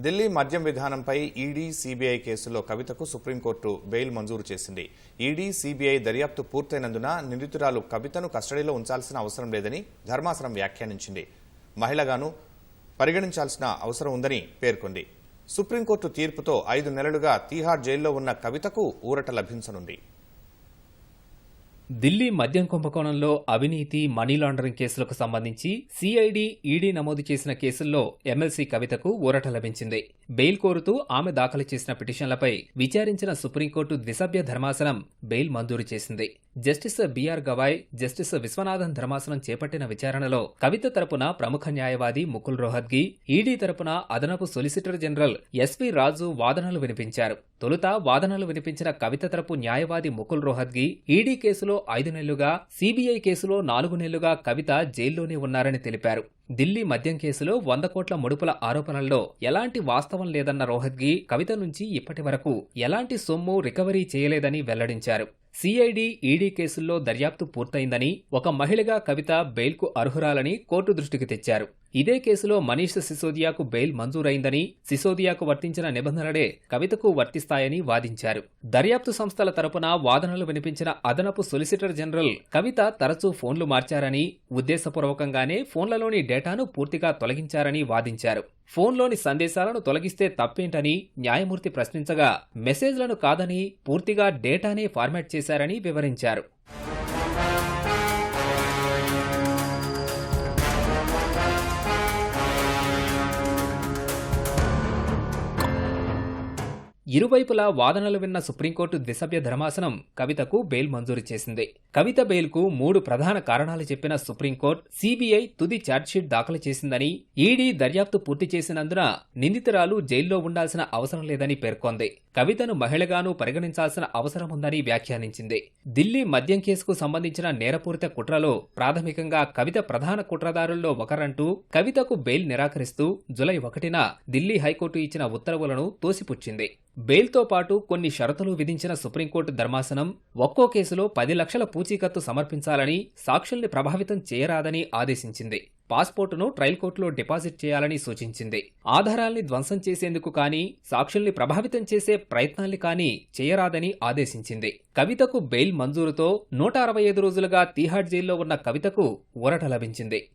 ఢిల్లీ మద్యం విధానంపై ED CBI కేసులో కవితకు సుప్రీంకోర్టు బెయిల్ మంజూరు చేసింది. ఈడీ సీబీఐ దర్యాప్తు పూర్తయినందున నిందితురాలు కవితను కస్టడీలో ఉంచాల్సిన అవసరం లేదని ధర్మాసనం వ్యాఖ్యానించింది. మహిళగాను పరిగణించాల్సిన అవసరం ఉందని పేర్కొంది. సుప్రీంకోర్టు తీర్పుతో ఐదు నెలలుగా తీహార్ జైల్లో ఉన్న కవితకు ఊరట లభించనుంది. ఢిల్లీ మద్యం కుంభకోణంలో అవినీతి మనీ లాండరింగ్ కేసులకు సంబంధించి సిఐడి ఈడీ నమోదు చేసిన కేసుల్లో ఎమ్మెల్సీ కవితకు ఊరట లభించింది. బెయిల్ కోరుతూ ఆమె దాఖలు చేసిన పిటిషన్లపై విచారించిన సుప్రీంకోర్టు ద్విసభ్య ధర్మాసనం బెయిల్ మంజూరు చేసింది. Justice B R Gavai justice Viswanathan ధర్మాసనం చేపట్టిన విచారణలో కవిత తరపున ప్రముఖ న్యాయవాది ముకుల్ రోహద్గి ఈడీ తరపున అదనపు సొలిసిటర్ జనరల్ ఎస్వి రాజు వాదనలు వినిపించారు. తొలుత వాదనలు వినిపించిన కవిత తరపు న్యాయవాది ముకుల్ రోహద్గి ఈడీ కేసులో ఐదు నెలలుగా సీబీఐ కేసులో నాలుగు నెలలుగా కవిత జైల్లోనే ఉన్నారని తెలిపారు. ఢిల్లీ మద్యం కేసులో వంద కోట్ల ముడుపుల ఆరోపణల్లో ఎలాంటి వాస్తవం లేదన్న రోహద్గి కవిత నుంచి ఇప్పటి వరకు ఎలాంటి సొమ్ము రికవరీ చేయలేదని వెల్లడించారు. సిఐడి ఈడీ కేసుల్లో దర్యాప్తు పూర్తయిందని ఒక మహిళగా కవిత బెయిల్కు అర్హురాలని కోర్టు దృష్టికి తెచ్చారు. ఇదే కేసులో మనీష్ సిసోదియాకు బెయిల్ మంజూరైందని సిసోదియాకు వర్తించిన నిబంధనలే కవితకు వర్తిస్తాయని వాదించారు. దర్యాప్తు సంస్థల తరపున వాదనలు వినిపించిన అదనపు సొలిసిటర్ జనరల్ కవిత తరచూ ఫోన్లు మార్చారని ఉద్దేశపూర్వకంగానే ఫోన్లలోని డేటాను పూర్తిగా తొలగించారని వాదించారు. ఫోన్లోని సందేశాలను తొలగిస్తే తప్పేంటని న్యాయమూర్తి ప్రశ్నించగా మెసేజ్లను కాదని పూర్తిగా డేటానే ఫార్మాట్ చేశారని వివరించారు. ఇరువైపులా వాదనలు విన్న సుప్రీంకోర్టు ద్విసభ్య ధర్మాసనం కవితకు బెయిల్ మంజూరు చేసింది. కవిత బెయిల్కు మూడు ప్రధాన కారణాలు చెప్పిన సుప్రీంకోర్టు సీబీఐ తుది ఛార్జ్షీట్ దాఖలు చేసిందని ఈడీ దర్యాప్తు పూర్తి చేసినందున నిందితురాలు జైల్లో ఉండాల్సిన అవసరం లేదని పేర్కొంది. కవితను మహిళగానూ పరిగణించాల్సిన అవసరం ఉందని వ్యాఖ్యానించింది. ఢిల్లీ మద్యం కేసుకు సంబంధించిన నేరపూరిత కుట్రలో ప్రాథమికంగా కవిత ప్రధాన కుట్రదారుల్లో ఒకరంటూ కవితకు బెయిల్ నిరాకరిస్తూ జులై ఒకటిన ఢిల్లీ హైకోర్టు ఇచ్చిన ఉత్తర్వులను తోసిపుచ్చింది. బెయిల్తో పాటు కొన్ని షరతులు విధించిన సుప్రీంకోర్టు ధర్మాసనం ఒక్కో కేసులో పది లక్షల పూచీకత్తు సమర్పించాలని సాక్షుల్ని ప్రభావితం చేయరాదని ఆదేశించింది. పాస్పోర్టును ట్రయల్ కోర్టులో డిపాజిట్ చేయాలని సూచించింది. ఆధారాల్ని ధ్వంసం చేసేందుకు కానీ సాక్షుల్ని ప్రభావితం చేసే ప్రయత్నాల్ని కానీ చేయరాదని ఆదేశించింది. కవితకు బెయిల్ మంజూరుతో నూట అరవై ఐదు రోజులుగా తీహాడ్ జైల్లో ఉన్న కవితకు ఊరట లభించింది.